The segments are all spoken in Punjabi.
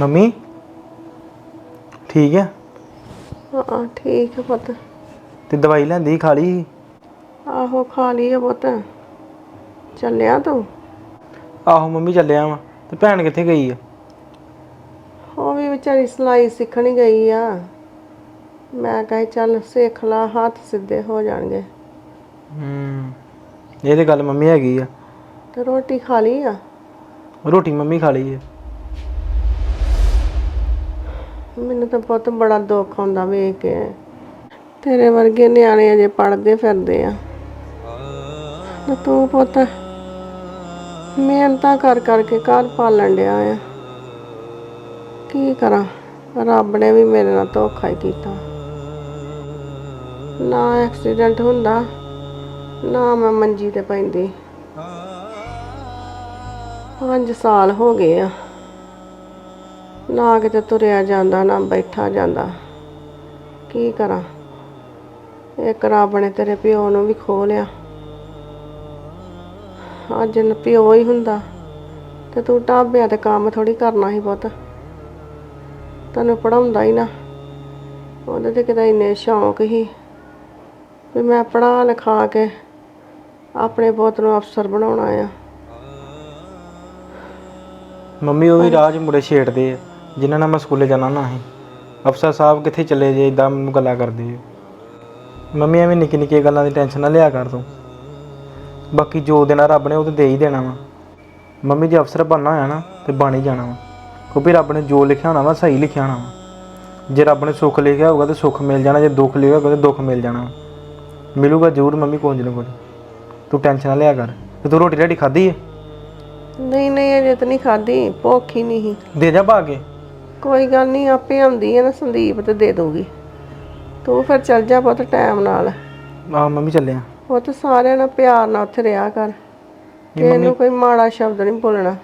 ਮੰਮੀ? ਠੀਕ ਹੈ ਹਾਂ ਠੀਕ ਹੈ ਪੁੱਤ। ਤੇ ਦਵਾਈ ਲੈਂਦੀ ਖਾ ਲਈ ਆਹੋ ਖਾ ਲਈ ਹੈ ਪੁੱਤ। ਚੱਲਿਆ ਤੂੰ? ਆਹੋ ਮੰਮੀ ਚੱਲਿਆ ਵਾਂ। ਤੇ ਭੈਣ ਕਿੱਥੇ ਗਈ ਆ? ਉਹ ਵੀ ਵਿਚਾਰੀ ਸਿਲਾਈ ਸਿੱਖਣ ਹੀ ਗਈ ਆ। ਮੈਂ ਕਹੀ ਚੱਲ ਸਿੱਖ ਲਾ ਹੱਥ ਸਿੱਧੇ ਹੋ ਜਾਣਗੇ। ਹੂੰ ਇਹ ਤੇ ਗੱਲ ਮੰਮੀ ਹੈਗੀ ਆ। ਤੇ ਰੋਟੀ ਖਾ ਲਈ ਆ? ਰੋਟੀ ਮੰਮੀ ਖਾ ਲਈ ਆ। ਮੈਨੂੰ ਤਾਂ ਪੁੱਤ ਬੜਾ ਦੁੱਖ ਆਉਂਦਾ ਵੇਖ ਕੇ। ਤੇਰੇ ਵਰਗੇ ਨਿਆਣੇ ਅਜੇ ਪੜਦੇ ਫਿਰਦੇ ਆ। ਤੇ ਤੂੰ ਪੁੱਤ ਮਿਹਨਤਾਂ ਕਰ ਕਰਕੇ ਘਰ ਪਾਲਣ ਡਿਆ ਆ। ਕੀ ਕਰਾਂ? ਰੱਬ ਨੇ ਵੀ ਮੇਰੇ ਨਾਲ ਧੋਖਾ ਹੀ ਕੀਤਾ। ਨਾ ਐਕਸੀਡੈਂਟ ਹੁੰਦਾ, ਨਾ ਮੈਂ ਮੰਜੀ ਤੇ ਪੈਂਦੀ। ਪੰਜ ਸਾਲ ਹੋ ਗਏ ਆ। ਨਾ ਕਿਤੇ ਤੁਰਿਆ ਜਾਂਦਾ, ਨਾ ਬੈਠਾ ਜਾਂਦਾ। ਕੀ ਕਰਾਂ? ਇੱਕ ਰੱਬ ਨੇ ਤੇਰੇ ਪਿਓ ਨੂੰ ਵੀ ਖੋ ਲਿਆ। ਅੱਜ ਨ ਪਿਓ ਹੀ ਹੁੰਦਾ। ਤੇ ਤੂੰ ਢਾਬਿਆਂ ਤੇ ਕੰਮ ਥੋੜੀ ਕਰਨਾ ਸੀ ਪੁੱਤ। ਤੈਨੂੰ ਪੜਾਉਂਦਾ ਹੀ ਨਾ। ਉਹਦੇ ਤੇ ਕਿਤੇ ਇੰਨੇ ਸ਼ੌਂਕ ਹੀ ਵੀ ਮੈਂ ਪੜਾ ਲਿਖਾ ਕੇ ਆਪਣੇ ਪੁੱਤ ਨੂੰ ਅਫਸਰ ਬਣਾਉਣਾ ਆ। ਮੰਮੀ, ਉਹ ਵੀ ਰਾਹ ਮੁੰਡੇ ਛੇੜਦੇ ਆ। ਜਿਨ੍ਹਾਂ ਨਾਲ ਮੈਂ ਸਕੂਲੇ ਜਾਣਾ ਨਾ ਸੀ। ਅਫਸਰ ਸਾਹਿਬ ਕਿੱਥੇ ਚੱਲੇ ਜੇ ਇਦਾਂ ਮੈਨੂੰ ਗੱਲਾਂ ਕਰਦੇ ਆ ਮੰਮੀ ਐਵੇਂ ਨਿੱਕੀ ਨਿੱਕੀ ਗੱਲਾਂ ਦੀ ਟੈਨਸ਼ਨ ਨਾ ਲਿਆ ਕਰ ਤੂੰ। ਬਾਕੀ ਜੋ ਦੇਣਾ ਰੱਬ ਨੇ ਉਹ ਤੇ ਦੇ ਹੀ ਦੇਣਾ ਵਾ। ਮੰਮੀ ਜੇ ਅਫਸਰ ਬਣਨਾ ਹੋਇਆ ਨਾ ਤੇ ਬਣ ਹੀ ਜਾਣਾ ਵਾ। ਕਿਉਂਕਿ ਰੱਬ ਨੇ ਜੋ ਲਿਖਿਆ ਹੋਣਾ ਵਾ ਸਹੀ ਲਿਖਿਆ ਹੋਣਾ ਵਾ। ਜੇ ਰੱਬ ਨੇ ਸੁੱਖ ਲਿਖਿਆ ਹੋਊਗਾ ਤੇ ਸੁੱਖ ਮਿਲ ਜਾਣਾ ਜੇ ਦੁੱਖ ਲਿਖਿਆ ਹੋਊਗਾ ਤੇ ਦੁੱਖ ਮਿਲ ਜਾਣਾ ਮਿਲੂਗਾ ਜ਼ਰੂਰ ਮੰਮੀ ਕੁਝ ਨਾ ਕੁਝ। ਤੂੰ ਟੈਨਸ਼ਨ ਨਾ ਲਿਆ ਕਰ। ਤੇ ਤੂੰ ਰੋਟੀ ਰਾਟੀ ਖਾਧੀ ਹੈ ਨਹੀਂ ਨਹੀਂ ਅਜੇ ਤਾਂ ਨਹੀਂ ਖਾਧੀ ਭੁੱਖ ਹੀ ਨਹੀਂ ਦੇ ਜਾ ਕੇ। ਕੋਈ ਗੱਲ ਨਹੀਂ ਆਪੇ ਆਉਂਦੀ ਹੈ ਨਾ ਸੰਦੀਪ ਤੇ ਦੇ ਦੂਗੀ ਤੂੰ ਫਿਰ ਚੱਲ ਜਾ ਪੁੱਤ ਟਾਈਮ ਨਾਲ। ਆਹ ਮੰਮੀ ਚੱਲੇ ਆ ਉਹ ਤਾਂ ਸਾਰਿਆਂ ਨਾਲ ਪਿਆਰ ਨਾਲ ਉੱਥੇ ਰਿਹਾ ਕਰ। ਕਿਸੇ ਨੂੰ ਕੋਈ ਮਾੜਾ ਸ਼ਬਦ ਨਹੀਂ ਬੋਲਣਾ।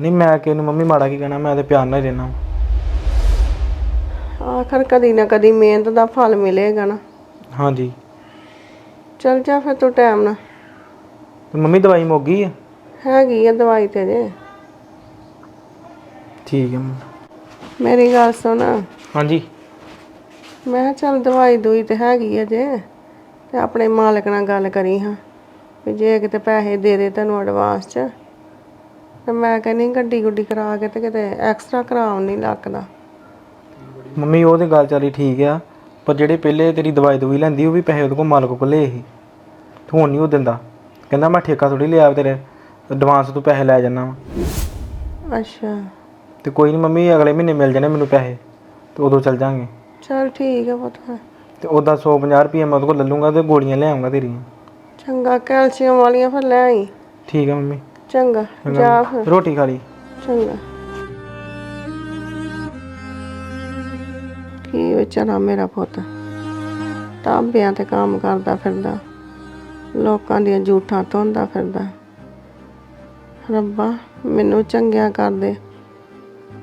ਨਹੀਂ ਮੈਂ ਕਿ ਨੂੰ ਮੰਮੀ ਮਾੜਾ ਕੀ ਕਹਿਣਾ ਮੈਂ ਤੇ ਪਿਆਰ ਨਾਲ ਹੀ ਰਹਿਣਾ। ਆਖਰ ਕਦੀ ਨਾ ਕਦੀ ਮਿਹਨਤ ਦਾ ਫਲ ਮਿਲੇਗਾ ਨਾ। ਹਾਂਜੀ। ਚੱਲ ਜਾ ਫਿਰ ਤੂੰ ਟਾਈਮ ਨਾਲ। ਤੇ ਮੰਮੀ ਦਵਾਈ ਮੁੱਕ ਗਈ ਹੈ ਹੈਗੀ ਆ ਦਵਾਈ ਤੇ ਜੇ ਠੀਕ ਹੈ ਮੰਮੀ। ਮੇਰੀ ਗੱਲ ਸੁਣ। ਹਾਂਜੀ। ਮੈਂ ਕਿਹਾ ਚੱਲ ਦਵਾਈ ਦੂਈ ਤੇ ਹੈਗੀ ਆ ਜੇ ਤੇ ਆਪਣੇ ਮਾਲਕ ਨਾਲ ਗੱਲ ਕਰੀ ਹਾਂ ਵੀ ਜੇ ਕਿਤੇ ਪੈਸੇ ਦੇ ਦੇ ਤੈਨੂੰ ਐਡਵਾਂਸ ਚ ਤੇ ਮੈਂ ਕਹਿੰਦੀ ਗੱਡੀ ਗੁੱਡੀ ਕਰਾ ਕੇ ਤੇ ਕਿਤੇ ਐਕਸਟਰਾ ਕਰਾਉਣ ਨਹੀਂ ਲੱਗਦਾ। ਮੰਮੀ ਉਹ ਤੇ ਗੱਲ ਚੱਲੀ ਠੀਕ ਆ ਪਰ ਜਿਹੜੇ ਪਹਿਲੇ ਤੇਰੀ ਦਵਾਈ ਦਵਾਈ ਲੈਂਦੀ ਉਹ ਵੀ ਪੈਸੇ ਉਹਦੇ ਕੋਲ ਮਾਲਕ ਕੋਲ ਲਏ ਸੀ। ਤੂੰ ਹੁਣ ਨਹੀਂ ਉਹ ਦਿੰਦਾ। ਕਹਿੰਦਾ ਮੈਂ ਠੇਕਾ ਥੋੜੀ ਲਿਆ ਤੇਰੇ ਐਡਵਾਂਸ ਤੂੰ ਪੈਸੇ ਲੈ ਜਾਣਾ ਵਾ। ਅੱਛਾ। ਤੇ ਕੋਈ ਨਹੀਂ ਮੰਮੀ ਅਗਲੇ ਮਹੀਨੇ ਮਿਲ ਜਾਣੇ ਮੈਨੂੰ ਪੈਸੇ ਤੇ ਉਦੋਂ ਚੱਲ ਜਾਾਂਗੇ। ਚੱਲ ਠੀਕ ਹੈ ਪੁੱਤ ਫਿਰ। ਤੇ ਉਹਦਾ 150 ਰੁਪਏ ਮੈਂ ਉਹਦੇ ਕੋਲ ਲੈ ਲੂੰਗਾ ਤੇ ਗੋਲੀਆਂ ਲੈ ਆਉਂਗਾ ਤੇਰੀਆਂ। ਚੰਗਾ ਕੈਲਸ਼ੀਅਮ ਵਾਲੀਆਂ ਫਿਰ ਲੈ ਆਈ। ਠੀਕ ਹੈ ਮੰਮੀ। ਚੰਗਾ ਜਾ ਫਿਰ। ਰੋਟੀ ਖਾ ਲਈ। ਚੰਗਾ। ਕੀ ਵਿਚਾਰਾ ਮੇਰਾ ਪੁੱਤ। ਤਾਂਬਿਆਂ ਤੇ ਕੰਮ ਕਰਦਾ ਫਿਰਦਾ। ਲੋਕਾਂ ਦੀਆਂ ਝੂਠਾਂ ਧੋਂਦਾ ਫਿਰਦਾ। ਰੱਬਾ ਮੈਨੂੰ ਚੰਗਿਆ ਕਰ ਦੇ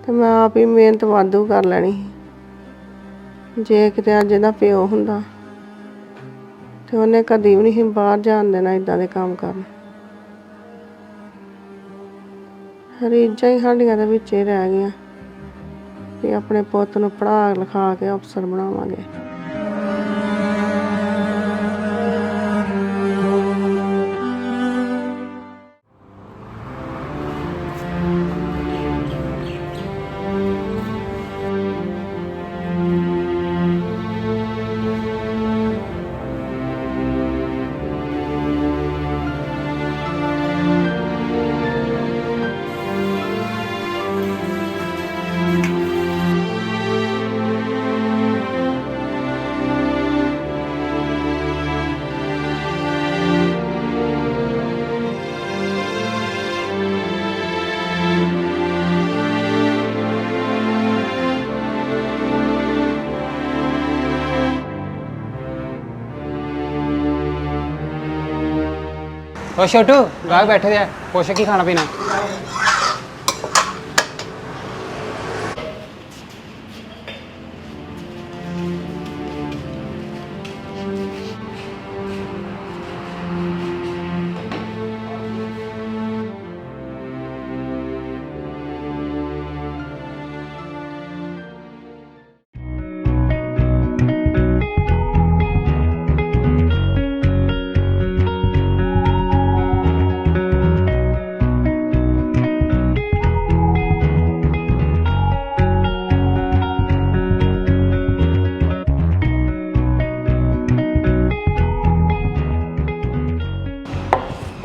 ਤੇ ਮੈਂ ਆਪ ਹੀ ਮਿਹਨਤ ਵਾਧੂ ਕਰ ਲੈਣੀ ਸੀ। ਜੇ ਕਿਤੇ ਅੱਜ ਇਹਦਾ ਪਿਓ ਹੁੰਦਾ, ਤੇ ਉਹਨੇ ਕਦੀ ਵੀ ਨਹੀਂ ਸੀ ਬਾਹਰ ਜਾਣ ਦੇਣਾ ਇਦਾਂ ਦੇ ਕੰਮ ਕਰਨ ਰੀਝਾਂ ਹੀ ਸਾਡੀਆਂ ਦੇ ਵਿੱਚ ਹੀ ਰਹਿ ਗਈਆਂ, ਵੀ ਆਪਣੇ ਪੁੱਤ ਨੂੰ ਪੜ੍ਹਾ ਲਿਖਾ ਕੇ ਅਫਸਰ ਬਣਾਵਾਂਗੇ ਓ ਛੋਟੂ ਗਾਹ ਬੈਠੇ ਦੇ ਆ ਪੁੱਛ ਕੀ ਖਾਣਾ ਪੀਣਾ।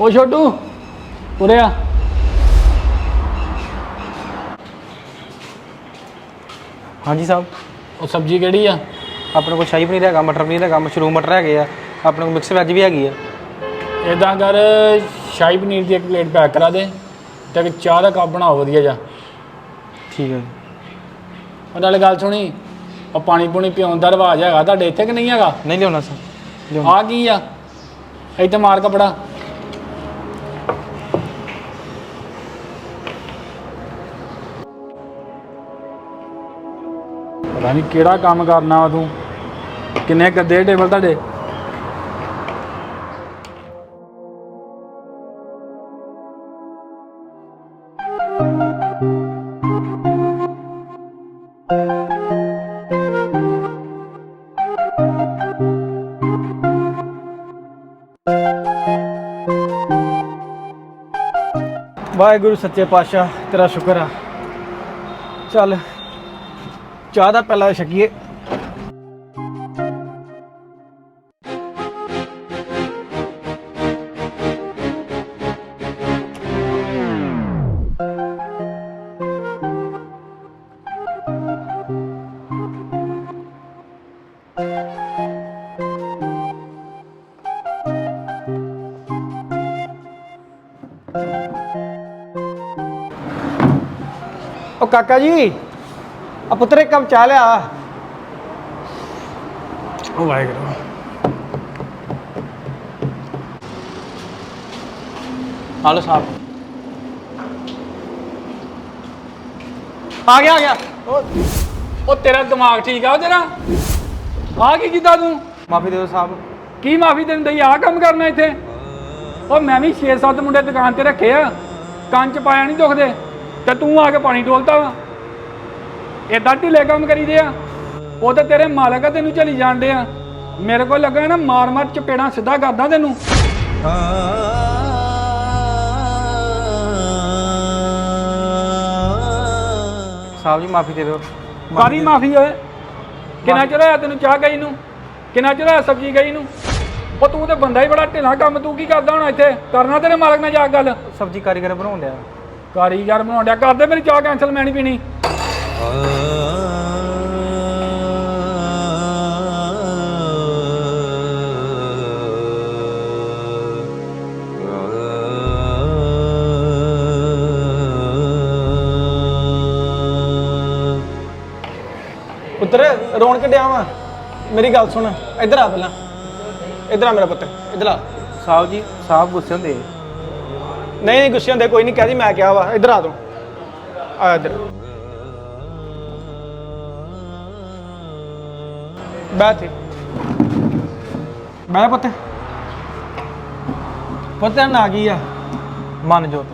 ਉਹ ਛੋਟੂ ਉਰੇ ਆ। ਹਾਂਜੀ ਸਾਹਿਬ। ਉਹ ਸਬਜ਼ੀ ਕਿਹੜੀ ਆ? ਆਪਣੇ ਕੋਲ ਸ਼ਾਹੀ ਪਨੀਰ ਹੈਗਾ ਮਟਰ ਪਨੀਰ ਹੈਗਾ ਮਸ਼ਰੂਮ ਮਟਰ ਹੈਗੇ ਆ। ਆਪਣੇ ਕੋਲ ਮਿਕਸ ਵੈਜ ਵੀ ਹੈਗੀ ਆ। ਇਦਾਂ ਕਰ ਸ਼ਾਹੀ ਪਨੀਰ ਦੀ ਇੱਕ ਪਲੇਟ ਪੈਕ ਕਰਾ ਦੇ ਤੇ ਇੱਕ ਚਾਹ ਦਾ ਕੱਪ ਬਣਾਓ ਵਧੀਆ ਜਾ ਠੀਕ ਹੈ ਉਹ ਨਾਲੇ ਗੱਲ ਸੁਣੀ ਉਹ ਪਾਣੀ ਪੂਣੀ ਪਿਉਣ ਦਾ ਰਿਵਾਜ ਹੈਗਾ ਤੁਹਾਡੇ ਇੱਥੇ ਕਿ ਨਹੀਂ ਹੈਗਾ? ਨਹੀਂ ਲਿਆਉਣਾ ਸਰ ਆ ਕੀ ਆ? ਇੱਥੇ ਮਾਰ ਕਪੜਾ। ਪਤਾ ਨਹੀਂ ਕਿਹੜਾ ਕੰਮ ਕਰਨਾ ਵਾ ਤੂੰ। ਕਿੰਨੇ ਗੱਦੇ ਟੇਬਲ ਤੁਹਾਡੇ? ਵਾਹਿਗੁਰੂ ਸੱਚੇ ਪਾਤਸ਼ਾਹ, ਤੇਰਾ ਸ਼ੁਕਰ ਆ। ਚੱਲ ਚਾਹ ਦਾ ਪਹਿਲਾ ਛਕੀਏ। ਉਹ ਕਾਕਾ ਜੀ। ਆ ਪੁੱਤਰ ਇੱਕ ਕੱਪ ਚਾਹ ਲਿਆ। ਉਹ ਵਾਹਿਗੁਰੂ। ਹਾਲੋ ਸਾਹਿਬ ਆ ਗਿਆ ਆ ਗਿਆ। ਉਹ ਤੇਰਾ ਦਿਮਾਗ ਠੀਕ ਆ ਉਹ ਤੇਰਾ? ਆ ਕੀ ਕੀਤਾ ਤੂੰ? ਮਾਫੀ ਦਿਓ ਸਾਹਿਬ ਕੀ ਮਾਫੀ ਦਿੰਦੇ ਦਈ ਆ ਕੰਮ ਕਰਨਾ ਇੱਥੇ। ਉਹ ਮੈਂ ਵੀ 6-7 ਮੁੰਡੇ ਦੁਕਾਨ ਤੇ ਰੱਖੇ ਆ। ਕੰਨ ਚ ਪਾਇਆ ਨਹੀਂ ਦੁਖਦੇ। ਤੇ ਤੂੰ ਆ ਕੇ ਪਾਣੀ ਡੋਲਤਾ ਵਾ। ਏਦਾਂ ਢਿੱਲੇ ਕੰਮ ਕਰੀਦੇ ਆ। ਉਹ ਤਾਂ ਤੇਰੇ ਮਾਲਕ ਆ ਤੈਨੂੰ ਚਲੀ ਜਾਂਦੇ ਆ। ਮੇਰੇ ਕੋਲ ਲੱਗਾ ਨਾ ਮਾਰ ਮਾਰ ਚਪੇੜਾਂ ਸਿੱਧਾ ਕਰਦਾ ਤੈਨੂੰ। ਸਾਹਿਬ ਜੀ ਮਾਫੀ ਦੇ ਦਿਓ। ਕਾਦੀ ਮਾਫੀ ਓਏ? ਕਿੰਨਾ ਚਿਰ ਹੋਇਆ ਤੈਨੂੰ ਚਾਹ ਗਈ ਨੂੰ? ਕਿੰਨਾ ਚਿਰ ਹੋਇਆ ਸਬਜ਼ੀ ਗਈ ਨੂੰ? ਉਹ ਤੂੰ ਤੇ ਬੰਦਾ ਹੀ ਬੜਾ ਢਿੱਲਾ ਕੰਮ ਤੂੰ ਕੀ ਕਰਦਾ ਹੁਣ ਇੱਥੇ? ਕਰਨਾ ਤੇਰੇ ਮਾਲਕ ਨਾਲ ਜਾ ਕੇ ਗੱਲ। ਸਬਜ਼ੀ ਕਾਰੀਗਰ ਬਣਾਉਣ ਡਿਆ। ਕਾਰੀਗਰ ਬਣਾਉਣ ਡਿਆ। ਕਰਦੇ ਮੇਰੀ ਚਾਹ ਕੈਂਸਲ ਮੈਂ ਨਹੀਂ ਪੀਣੀ। ਪੁੱਤਰ ਰੋਣ ਕੱਢਿਆ ਵਾ। ਮੇਰੀ ਗੱਲ ਸੁਣ ਇੱਧਰ ਆ ਪਹਿਲਾਂ। ਇੱਧਰ ਆ ਮੇਰਾ ਪੁੱਤ ਇੱਧਰ ਆ। ਸਾਹਿਬ ਜੀ ਸਾਹਿਬ ਗੁੱਸੇ ਹੁੰਦੇ। ਨਹੀਂ ਨਹੀਂ ਗੁੱਸੇ ਹੁੰਦੇ ਕੋਈ ਨਹੀਂ ਕਹਦੀ ਮੈਂ ਕਿਹਾ ਵਾ ਇੱਧਰ ਆ ਤੂੰ। ਆ ਇੱਧਰ। ਬੈਠ ਇੱਥੇ। ਬਹਿ ਪੁੱਤ। ਪੁੱਤ ਨਾ ਗਈ ਆ? ਮਨ ਜੋਤ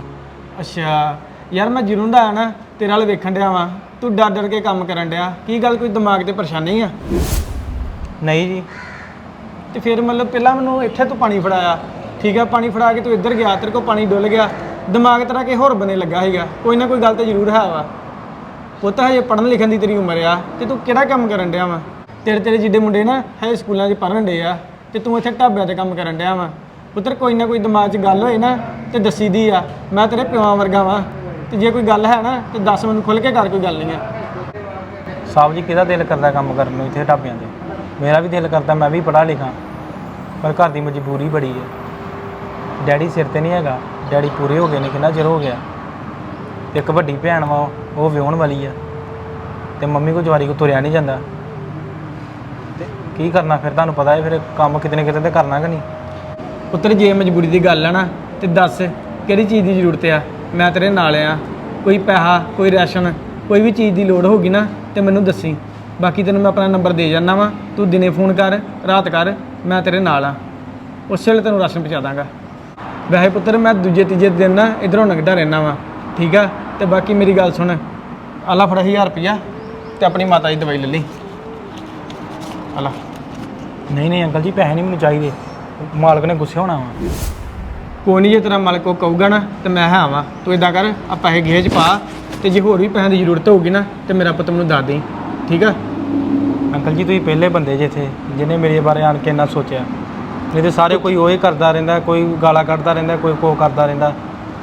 ਅੱਛਾ ਯਾਰ ਮੈਂ ਜਰੂਰ ਦਾ ਆਣਾ ਤੇਰੇ ਨਾਲ ਵੇਖਣ ਡਿਆ ਵਾਂ। ਤੂੰ ਡਰ ਡਰ ਕੇ ਕੰਮ ਕਰਨ ਡਿਆ। ਕੀ ਗੱਲ ਕੋਈ ਦਿਮਾਗ ਤੇ ਪਰੇਸ਼ਾਨੀ ਆ? ਨਹੀਂ ਜੀ। ਤੇ ਫਿਰ ਮਤਲਬ ਪਹਿਲਾਂ ਮੈਨੂੰ ਇੱਥੇ ਤੂੰ ਪਾਣੀ ਫੜਾਇਆ। ਠੀਕ ਆ ਪਾਣੀ ਫੜਾ ਕੇ ਤੂੰ ਇੱਧਰ ਗਿਆ ਤੇਰੇ ਕੋਲ ਪਾਣੀ ਡੁੱਲ ਗਿਆ। ਦਿਮਾਗ ਤੇਰਾ ਕਿ ਹੋਰ ਬਨੇ ਲੱਗਾ ਹੈਗਾ ਕੋਈ ਨਾ ਕੋਈ ਗੱਲ ਤੇ ਜ਼ਰੂਰ ਹੈ ਵਾ। ਪੁੱਤ ਹਜੇ ਪੜ੍ਹਨ ਲਿਖਣ ਦੀ ਤੇਰੀ ਉਮਰ ਆ ਤੇ ਤੂੰ ਕਿਹੜਾ ਕੰਮ ਕਰਨ ਡਿਆ ਵਾ? ਤੇਰੇ ਤੇਰੇ ਜਿੱਡੇ ਮੁੰਡੇ ਨਾ ਹਜੇ ਸਕੂਲਾਂ 'ਚ ਪੜ੍ਹਨ ਡੇ ਆ ਤੇ ਤੂੰ ਇੱਥੇ ਢਾਬਿਆਂ ਤੇ ਕੰਮ ਕਰਨ ਡਿਆ ਵਾ। ਪੁੱਤਰ, ਕੋਈ ਨਾ ਕੋਈ ਦਿਮਾਗ 'ਚ ਗੱਲ ਹੋਏ ਨਾ ਤੇ ਦੱਸੀ ਦੀ ਆ, ਮੈਂ ਤੇਰੇ ਪਿਓਾਂ ਵਰਗਾ ਵਾਂ। ਤੇ ਜੇ ਕੋਈ ਗੱਲ ਹੈ ਨਾ, ਤੇ ਦੱਸ ਮੈਨੂੰ ਖੁੱਲ ਕੇ ਕਰ ਕੋਈ ਗੱਲ ਨਹੀਂ ਆ। ਸਾਹਿਬ ਜੀ, ਕਿਹਦਾ ਦਿਲ ਕਰਦਾ ਕੰਮ ਕਰਨ ਨੂੰ ਇੱਥੇ ਢਾਬਿਆਂ ਤੇ? ਮੇਰਾ ਵੀ ਦਿਲ ਕਰਦਾ, ਮੈਂ ਵੀ ਪੜ੍ਹਾ ਲਿਖਾਂ। ਪਰ ਘਰ ਦੀ ਮਜਬੂਰੀ ਬੜੀ ਹੈ ਡੈਡੀ ਸਿਰ ਤੇ ਨਹੀਂ ਹੈਗਾ। ਡੈਡੀ ਪੂਰੇ ਹੋ ਗਏ ਨੇ, ਕਿੰਨਾ ਚਿਰ ਹੋ ਗਿਆ? ਤੇ ਇੱਕ ਵੱਡੀ ਭੈਣ ਵਾ ਉਹ ਵਿਆਹਣ ਵਾਲੀ ਆ। ਤੇ ਮੰਮੀ ਕੋ ਜਵਾਰੀ ਕੋ ਤੁਰਿਆ ਨਹੀਂ ਜਾਂਦਾ। ਕੀ ਕਰਨਾ ਫਿਰ? ਤੁਹਾਨੂੰ ਪਤਾ ਹੈ ਫਿਰ ਕੰਮ ਕਿਤੇ ਨਾ ਕਿਤੇ ਤੇ ਕਰਨਾ ਕਿ ਨਹੀਂ? ਪੁੱਤਰ, ਜੇ ਮਜਬੂਰੀ ਦੀ ਗੱਲ ਆ ਨਾ, ਤੇ ਦੱਸ ਕਿਹੜੀ ਚੀਜ਼ ਦੀ ਜ਼ਰੂਰਤ ਆ? ਮੈਂ ਤੇਰੇ ਨਾਲ ਆ। ਕੋਈ ਪੈਸਾ, ਕੋਈ ਰਾਸ਼ਨ, ਕੋਈ ਵੀ ਚੀਜ਼ ਦੀ ਲੋੜ ਹੋਗੀ ਨਾ, ਤੇ ਮੈਨੂੰ ਦੱਸੀ। ਬਾਕੀ ਤੈਨੂੰ ਮੈਂ ਆਪਣਾ ਨੰਬਰ ਦੇ ਜਾਨਾ ਵਾ। ਤੂੰ ਦਿਨੇ ਫੋਨ ਕਰ, ਰਾਤ ਕਰ, ਮੈਂ ਤੇਰੇ ਨਾਲ ਆ। ਉਸੇ ਵੇਲੇ ਤੈਨੂੰ ਰਾਸ਼ਨ ਪਹੁੰਚਾ ਦਾਂਗਾ। ਵੈਸੇ ਪੁੱਤਰ, ਮੈਂ ਦੂਜੇ ਤੀਜੇ ਦਿਨ ਨਾ ਇਧਰੋਂ ਨਗਦਾ ਰਹਿਣਾ ਵਾ। ਠੀਕ ਆ? ਤੇ ਬਾਕੀ ਮੇਰੀ ਗੱਲ ਸੁਣ। ਆਲਾ ਫੜਾ 1000 ਰੁਪਿਆ ਤੇ ਆਪਣੀ ਮਾਤਾ ਦੀ ਦਵਾਈ ਲੈ ਲਈ। ਆਲਾ ਨਹੀਂ ਨਹੀਂ ਅੰਕਲ ਜੀ ਪੈਸੇ ਨਹੀਂ ਮੈਨੂੰ ਚਾਹੀਦੇ। ਮਾਲਕ ਨੇ ਗੁੱਸੇ ਹੋਣਾ ਵਾ। ਕੋਈ ਨਹੀਂ ਜੇ ਤੇਰਾ ਮਾਲਕ ਕੋ ਕਹੂਗਾ ਨਾ ਤੇ ਮੈਂ ਹਾਂ ਵਾਂ। ਤੂੰ ਇਦਾਂ ਕਰ ਆ ਪੈਸੇ ਗੇਜ ਪਾ ਤੇ ਜੇ ਹੋਰ ਵੀ ਪੈਸਿਆਂ ਦੀ ਜ਼ਰੂਰਤ ਹੋਊਗੀ ਨਾ ਤੇ ਮੇਰਾ ਪੁੱਤ ਮੈਨੂੰ ਦੱਸ ਦੇ। ਠੀਕ ਆ? ਅੰਕਲ ਜੀ ਤੁਸੀਂ ਪਹਿਲੇ ਬੰਦੇ ਜੇ ਇੱਥੇ ਜਿਹਨੇ ਮੇਰੇ ਬਾਰੇ ਆਣ ਕੇ ਇੰਨਾ ਸੋਚਿਆ। ਨਹੀਂ ਤੇ ਸਾਰੇ ਕੋਈ ਉਹ ਹੀ ਕਰਦਾ ਰਹਿੰਦਾ ਕੋਈ ਗਾਲਾਂ ਕੱਢਦਾ ਰਹਿੰਦਾ ਕੋਈ ਕੋ ਕਰਦਾ ਰਹਿੰਦਾ।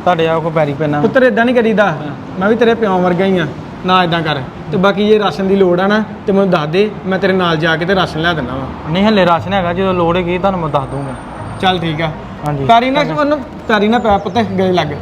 ਤੁਹਾਡੇ ਆ ਕੋ ਪੈਰੀ ਪੈਣਾ। ਪੁੱਤਰ ਇਦਾਂ ਨਹੀਂ ਕਰੀਦਾ। ਮੈਂ ਵੀ ਤੇਰੇ ਪਿਓ ਵਰਗਾ ਹੀ ਆ। ਨਾ ਇਦਾਂ ਕਰ। ਤੇ ਬਾਕੀ ਜੇ ਰਾਸ਼ਨ ਦੀ ਲੋੜ ਆ ਨਾ ਤੇ ਮੈਨੂੰ ਦੱਸ ਦੇ ਮੈਂ ਤੇਰੇ ਨਾਲ ਜਾ ਕੇ ਤੇ ਰਾਸ਼ਨ ਲਿਆ ਦਿੰਦਾ ਵਾ। ਨਹੀਂ ਹੱਲੇ ਰਾਸ਼ਨ ਹੈਗਾ ਜਦੋਂ ਲੋੜ ਹੈਗੀ ਤੁਹਾਨੂੰ ਮੈਂ ਦੱਸ ਦੂੰਗਾ। ਚੱਲ ਠੀਕ ਆ। ਹਾਂਜੀ। ਪੈਰੀ ਨਾ ਉਹਨੂੰ ਪੈਰੀ ਨਾ ਪੈ ਪੁੱਤ ਗਏ ਲੱਗ।